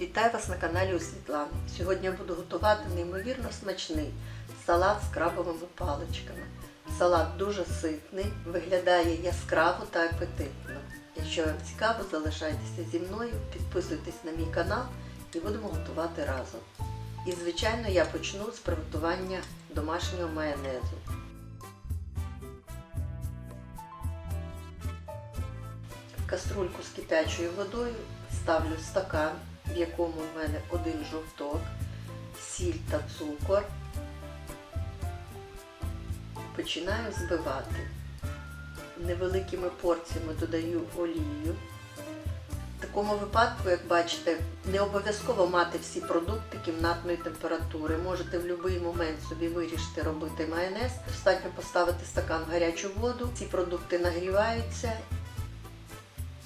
Вітаю вас на каналі у Світлани. Сьогодні я буду готувати неймовірно смачний салат з крабовими паличками. Салат дуже ситний, виглядає яскраво та апетитно. Якщо вам цікаво, залишайтеся зі мною, підписуйтесь на мій канал і будемо готувати разом. І, звичайно, я почну з приготування домашнього майонезу. В каструльку з кипячою водою ставлю стакан, в якому в мене один жовток, сіль та цукор. Починаю збивати. Невеликими порціями додаю олію. В такому випадку, як бачите, не обов'язково мати всі продукти кімнатної температури. Можете в будь-який момент собі вирішити робити майонез. Достатньо поставити стакан в гарячу воду. Ці продукти нагріваються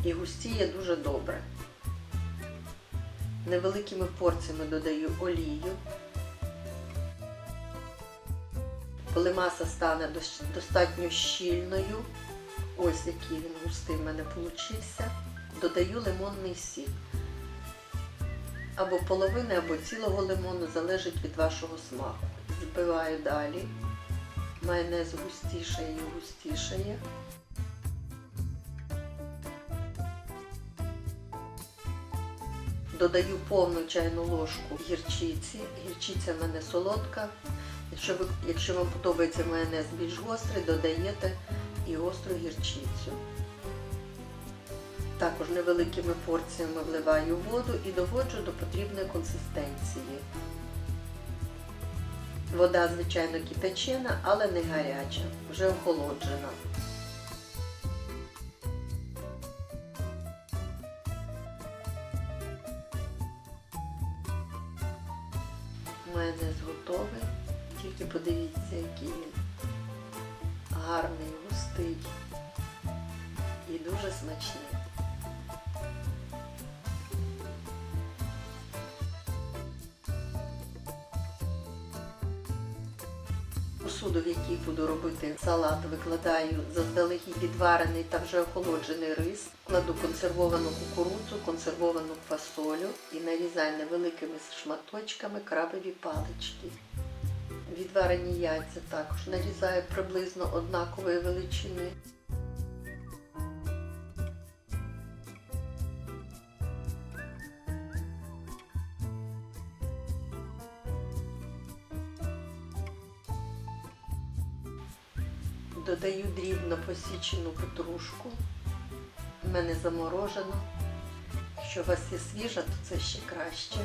і густіє дуже добре. Невеликими порціями додаю олію. Коли маса стане достатньо щільною, ось який він густий в мене получився, додаю лимонний сік. Або половини, або цілого лимону, залежить від вашого смаку. Збиваю далі. Майонез густішає і густішає. Додаю повну чайну ложку гірчиці. Гірчиця в мене солодка. Якщо, ви, якщо вам подобається майонез більш гострий, додаєте і гостру гірчицю. Також невеликими порціями вливаю воду і доводжу до потрібної консистенції. Вода, звичайно, кипячена, але не гаряча, вже охолоджена. Майонез готовий. Тільки подивіться, який він гарний, густий і дуже смачний. Посуду, в якій буду робити салат, викладаю заздалегідь відварений та вже охолоджений рис, кладу консервовану кукурудзу, консервовану фасолю і нарізаю невеликими шматочками крабові палички. Відварені яйця також нарізаю приблизно однакової величини. Додаю дрібно посічену петрушку. У мене заморожено. Якщо у вас є свіжа, то це ще краще.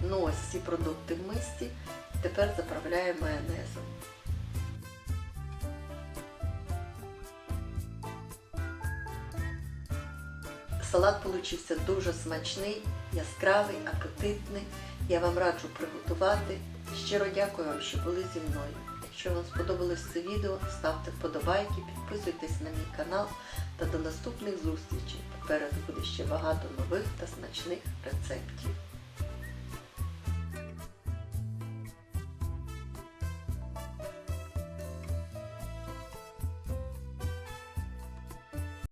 Ну ось ці продукти в мисці. Тепер заправляю майонезом. Салат получився дуже смачний, яскравий, апетитний. Я вам раджу приготувати. Щиро дякую вам, що були зі мною. Якщо вам сподобалось це відео, ставте вподобайки, підписуйтесь на мій канал та до наступних зустрічей. Попереду буде ще багато нових та смачних рецептів.